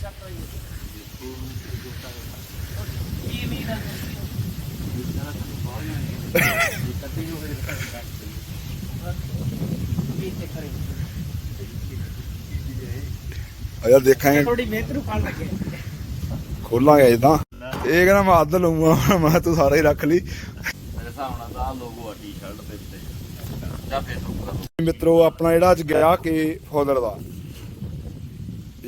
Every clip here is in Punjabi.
ਕੀ ਉਮੀਦ ਹੈ ਅਜਾ ਦੇਖਾਂਗੇ। ਥੋੜੀ ਮਿਹਨਤ ਨੂੰ ਫਲ ਲੱਗੇ। ਖੋਲਾਂਗੇ ਇਦਾਂ ਇਹ ਕਹਿੰਦਾ ਮੈਂ ਅੱਧ ਲਊਂਗਾ ਮੈਂ ਤੂੰ ਸਾਰਾ ਹੀ ਰੱਖ ਲਈ। ਮੇਰੇ ਹਿਸਾਬ ਨਾਲ ਤਾਂ ਲੋਗੋ ਆ ਟੀ-ਸ਼ਰਟ ਦੇ ਉੱਤੇ ਜਾਂ ਫੇਸਬੁੱਕ ਦਾ। ਮਿੱਤਰੋ ਆਪਣਾ ਜਿਹੜਾ ਅੱਜ ਗਿਆ ਕਿ ਫੋਲਰ ਦਾ।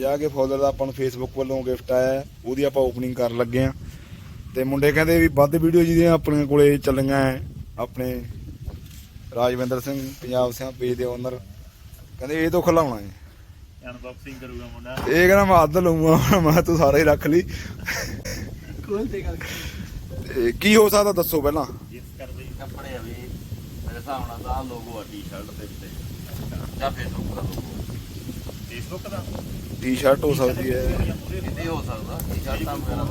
ਜਾ ਕੇ ਫੋਲਰ ਦਾ ਆਪਾਂ ਨੂੰ ਫੇਸਬੁੱਕ ਵੱਲੋਂ ਗਿਫਟ ਆਇਆ ਹੈ, ਉਹਦੀ ਆਪਾਂ ਓਪਨਿੰਗ ਕਰਨ ਲੱਗੇ ਆ ਤੇ ਮੁੰਡੇ ਕਹਿੰਦੇ ਵੀ ਵੱਧ ਵੀਡੀਓ ਜਿਹਦੀਆਂ ਆਪਣੇ ਕੋਲੇ ਚੱਲੀਆਂ ਆਪਣੇ ਰਾਜਵਿੰਦਰ ਸਿੰਘ ਪੰਜਾਬ ਸਿਆਂ ਪੇਜ ਦੇ ਓਨਰ ਕਹਿੰਦੇ ਇਹ ਤੋਂ ਖਲਾਉਣਾ ਹੈ ਅਨਬਾਕਸਿੰਗ ਕਰੂਗਾ ਮੁੰਡਾ। ਇਹ ਕਹਿੰਦਾ ਮੈਂ ਅੱਧ ਲਊਂਗਾ ਮੈਂ ਤੂੰ ਸਾਰਾ ਹੀ ਰੱਖ ਲਈ। ਕੋਲ ਤੇ ਗੱਲ। ਤੇ ਕੀ ਹੋ ਸਕਦਾ ਦੱਸੋ ਪਹਿਲਾਂ? ਜਿਸ ਕਰਦੇ ਕੱਪੜੇ ਆ ਵੀ ਮੇਰੇ ਹਿਸਾਬ ਨਾਲ ਤਾਂ ਲੋਗੋ ਆ ਟੀ-ਸ਼ਰਟ ਦੇ ਉੱਤੇ ਜਾਂ ਫੇਸਬੁੱਕ ਦਾ ਲੋਗੋ ਫੇਸਬੁੱਕ ਦਾ? ਟੀ-ਸ਼ਰਟ ਹੋ ਸਕਦੀ ਹੈ। ਕਿਤੇ ਹੋ ਸਕਦਾ। ਟੀ-ਸ਼ਰਟਾਂ ਵਗੈਰਾ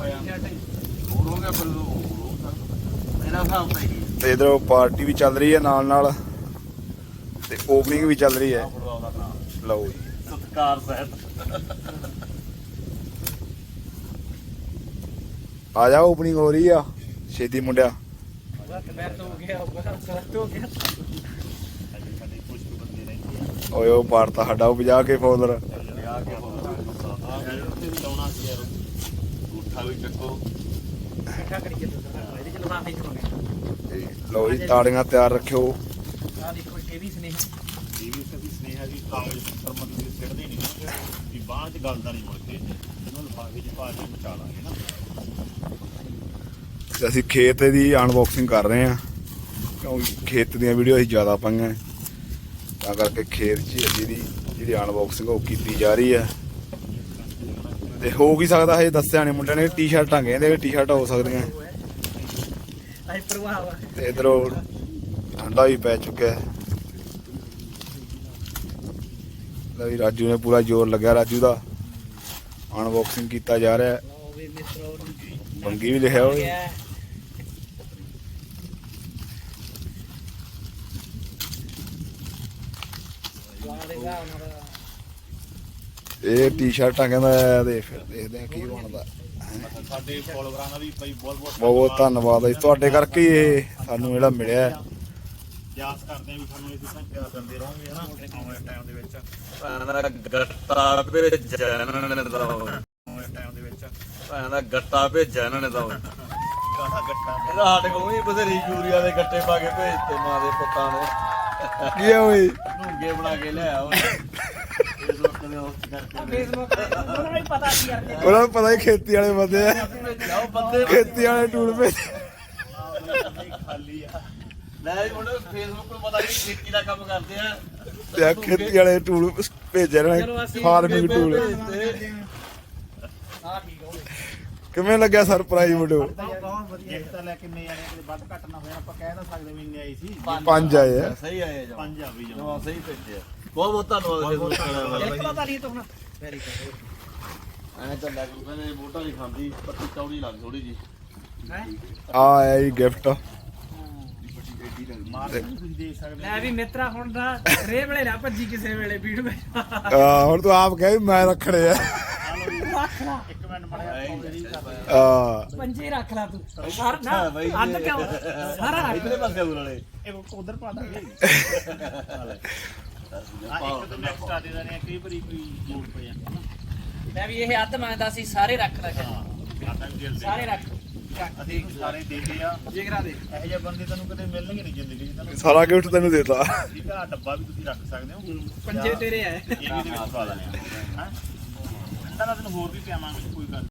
ਹੋਰ ਹੋ ਗਿਆ ਫਿਰ ਉਹ ਹੋਰ ਹੋ ਸਕਦਾ। ਮੇਰਾ ਹਿਸਾਬ ਤਾਂ ਇਹੀ ਹੈ। ਤੇ ਇਧਰ ਪਾਰਟੀ ਵੀ ਚੱਲ ਰਹੀ ਹੈ ਨਾਲ ਨਾਲ। ਤੇ ਓਪਨਿੰਗ ਵੀ ਚੱਲ ਰਹੀ ਹੈ। ਫੁੱਟਬਾਲ ਦਾ ਨਾਮ ਲਓ ਜੀ। ਸਤਕਾਰ ਸਹਿਤ ਆ ਜਾ ਓਪਨਿੰਗ ਹੋ ਰਹੀ ਆ। ਛੇਤੀ ਮੁੰਡਿਆ। ਵਕਤ ਬੈਠ ਹੋ ਗਿਆ ਵਕਤ ਹੋ ਗਿਆ ਅੱਜ ਸਾਡੇ ਕੁਝ ਕੁ ਬੰਦੇ ਰਹਿੰਦੇ ਓਏ ਉਹ ਪਾਰਤਾ ਸਾਡਾ ਉਹ ਵਜਾ ਕੇ ਫੋਲਰ ਲਓ ਜੀ ਤਾੜੀਆਂ ਤਿਆਰ ਰੱਖਿਓ। ਆ ਦੇਖੋ ਇਹ ਵੀ ਸਨੇਹ। ਇਹ ਵੀ ਕਦੀ ਸਨੇਹਾ ਜੀ ਕਾਗਜ਼ ਪੱਤਰ ਮਤਲਬ ਕਿ ਸਿੱਟਦੇ ਨਹੀਂ ਨਾ ਵੀ ਬਾਹਰ ਚ ਗੱਲ ਦਾ ਨਹੀਂ ਮੁੜ ਕੇ। ਇਹਨੂੰ ਲਿਫਾਫੇ ਚ ਪਾ ਕੇ ਮਚਾ ਲਾਂਗੇ ਨਾ। ਤੇ ਅਸੀਂ ਖੇਤ ਦੀ ਅਨਬਾਕਸਿੰਗ ਕਰ ਰਹੇ ਆ ਕਿਉਂਕਿ ਖੇਤ ਦੀਆਂ ਵੀਡੀਓ ਅਸੀਂ ਜ਼ਿਆਦਾ ਪਾਈਆਂ। ਹੈ। ਤਾਂ ਕਰਕੇ ਖੇਤ 'ਚ ਦੀ ਜਿਹੜੀ ਅਨਬਾਕਸਿੰਗ ਉਹ ਕੀਤੀ ਜਾ ਰਹੀ ਹੈ। ਤੇ ਹੋ ਕੀ ਸਕਦਾ ਹਜੇ ਦੱਸਿਆ ਨਹੀਂ ਮੁੰਡਿਆਂ ਨੇ ਟੀ-ਸ਼ਰਟਾਂ ਕਹਿੰਦੇ ਟੀ-ਸ਼ਰਟ ਹੋ ਸਕਦੀਆਂ। ਤੇ ਇਧਰੋਂ ਠੰਡਾ ਵੀ ਪੈ ਚੁੱਕਿਆ ਹੈ। ਲੈ ਵੀ ਰਾਜੂ ਨੇ ਪੂਰਾ ਜ਼ੋਰ ਲੱਗਿਆ ਰਾਜੂ ਦਾ। ਅਨਬਾਕਸਿੰਗ ਕੀਤਾ ਜਾ ਰਿਹਾ ਬੰਗੀ ਵੀ ਲਿਖਿਆ ਹੋਇਆ ਗਿਆ ਵਾਹ ਦੇ ਵਾਹ ਉਹਨਾਂ ਦਾ ਇਹ ਟੀ-ਸ਼ਰਟਾਂ ਕਹਿੰਦਾ ਦੇ ਦੇਖਦੇ ਆ ਕੀ ਬਣਦਾ। ਸਾਡੇ ਫੋਲੋਵਰਾਂ ਦਾ ਵੀ ਭਾਈ ਬਹੁਤ ਬਹੁਤ ਬਹੁਤ ਧੰਨਵਾਦ ਹੈ ਤੁਹਾਡੇ ਕਰਕੇ ਹੀ ਇਹ ਸਾਨੂੰ ਜਿਹੜਾ ਮਿਲਿਆ। ਹੈ। ਜਾਸ ਕਰਦੇ ਆ ਵੀ ਤੁਹਾਨੂੰ ਇਸੇ ਤਰ੍ਹਾਂ ਪਿਆਰ ਦਿੰਦੇ ਰਹੋਗੇ ਹਨਾ ਆਉਣ ਵਾਲੇ ਟਾਈਮ ਦੇ ਵਿੱਚ ਭੈਣ ਗੱਟਾ ਭੇਜਿਆ ਇਹਨਾਂ ਨੇ ਤਾਂ ਆਉਣ ਵਾਲੇ ਟਾਈਮ ਦੇ ਵਿੱਚ ਭੈਣ ਗੱਟਾ ਭੇਜਿਆ ਇਹਨਾਂ ਨੇ ਤਾਂ ਕਾਹਦਾ ਗੱਟਾ ਇਹਦਾ ਸਾਡੇ ਕੋਲ ਵੀ ਬਥੇਰੀ ਯੂਰੀਆ ਦੇ ਗੱਟੇ ਪਾ ਕੇ ਭੇਜਤੇ ਮਾਂ ਦੇ ਪੁੱਤਾਂ ਨੇ। ਕੀ ਹੈ ਓਏ? ਢੂੰਗੇ ਬਣਾ ਕੇ ਲਿਆ ਉਹਨੇ। ਫੇਸਬੁੱਕ ਦੇ ਉਸ ਕਰਕੇ। ਫੇਸਬੁੱਕ ਉਹਨਾਂ ਨੂੰ ਵੀ ਪਤਾ ਸੀ ਕਰਦੇ ਉਹਨਾਂ ਨੂੰ ਪਤਾ ਹੀ ਖੇਤੀ ਵਾਲੇ ਬੰਦੇ ਆ। ਜਾਓ ਬੰਦੇ ਖੇਤੀ ਵਾਲੇ ਟੂਲ ਭੇਜ ਖਾਲੀ ਆ। ਲੈ ਜੀ ਮੁੰਡੇ ਫੇਸਬੁੱਕ ਨੂੰ ਪਤਾ ਨਹੀਂ ਖੇਤੀ ਦਾ ਕੰਮ ਕਰਦੇ ਆ। ਤੇ ਖੇਤੀ ਵਾਲੇ ਟੂਲ ਭੇਜੇ ਨੇ ਫਾਰਮਿੰਗ ਟੂਲ। ਹਾਂ ਠੀਕ ਹੋ ਕਿਵੇਂ ਲੱਗਿਆ ਸਰਪ੍ਰਾਈਜ਼ ਮੁੰਡਿਓ ਬਹੁਤ ਵਧੀਆ ਗਿਫਟ ਤਾਂ ਲੈ ਕੇ ਨਹੀਂ ਆਣੇ ਕਿਤੇ ਵੱਧ ਘੱਟ ਨਾ ਹੋਇਆ ਆਪਾਂ ਕਹਿ ਨਾ ਸਕਦੇ ਵੀ ਇੰਨੇ ਆਈ ਸੀ ਪੰਜ ਆਏ ਆ। ਸਹੀ ਆਏ ਜਮਾ। ਪੰਜ ਆ ਵੀ ਜਮਾ। ਜਮਾ ਸਹੀ ਭੇਜਿਆ। ਬਹੁਤ ਬਹੁਤ ਧੰਨਵਾਦ ਫੇਸਬੁੱਕ ਵਾਲਿਆਂ ਇੱਕ ਪਤਾ ਨਹੀਂ ਤੂੰ ਵੈਰੀ ਗੁੱਡ ਦਾ ਐਂ ਤਾਂ ਲੱਗ ਕਹਿੰਦੇ ਵੋਟਾਂ ਨਹੀਂ ਖਾਂਦੀ ਪੱਤੀ ਚੌੜੀ ਲੱਗ ਥੋੜੀ ਜੀ ਹੈ? ਆ ਆਇਆ ਜੀ ਗਿਫਟ ਮਾਰਕੀਟ ਵੀ ਤੁਸੀਂ ਦੇਖ ਸਕਦੇ ਲੈ ਵੀ ਮਿੱਤਰਾ ਹੁਣ ਦਾ ਰੇ ਵੇਲੇ ਨਾ ਭੱਜੀ ਕਿਸੇ ਵੇਲੇ ਵੀਡੀਓ ਵਿੱਚ ਆ ਹੁਣ ਤੂੰ ਆਪ ਕਹੇ ਮੈਂ ਰੱਖਣੇ ਆ। ਰੱਖ ਲਾ। ਇੱਕ ਮਿੰਟ ਮੜਿਆ ਮੇਰੀ ਆ ਪੰਜੇ ਰੱਖ ਲਾ ਤੂੰ। ਸਾਰ ਨਾ ਅੱਧ ਕਿਉਂ? ਸਾਰਾ ਰੱਖ ਇਧਰੇ ਪਾਸੇ ਬੁਲਾਣੇ ਇਹ ਉਧਰ ਪਾ ਦਾਂਗੇ ਆ ਇੱਕ ਤਾਂ ਨੈਕਸਟ ਆ ਦੇ ਦੇਣੇ ਆ, ਕਈ ਵਾਰੀ ਕੋਈ ਲੋਡ ਪੈ ਜਾਂਦਾ ਨਾ। ਮੈਂ ਵੀ ਇਹ ਅੱਧ ਮੰਗਦਾ ਸੀ ਸਾਰੇ ਰੱਖ ਲੈ। ਹਾਂ ਆਟਾ ਵੀ ਦਿਲ ਦੇ। ਸਾਰੇ ਰੱਖ। ਅਸੀਂ ਸਾਰੇ ਦੇਦੇ ਆ ਜਿਗਰਾ ਦੇ ਇਹੋ ਜਿਹੇ ਬੰਦੇ ਕਦੇ ਮਿਲਣਗੇ ਨਹੀਂ ਜ਼ਿੰਦਗੀ 'ਚ ਤੁਹਾਨੂੰ ਸਾਰਾ ਗਿਫਟ ਤੈਨੂੰ ਦੇਤਾ। ਠੀਕ ਆ ਡੱਬਾ ਵੀ ਤੁਸੀਂ ਰੱਖ ਸਕਦੇ ਹੋ। ਪੰਜੇ ਤੇਰੇ ਆ। ਇਹ ਵੀ ਦੇ ਵਿੱਚ ਪਾ ਲੈਣੇ ਆ ਹਾਂ। ਠੰਡਾ ਨਾਲ ਤੈਨੂੰ ਹੋਰ ਵੀ ਪਿਆਵਾਂਗੇ ਕੋਈ ਗੱਲ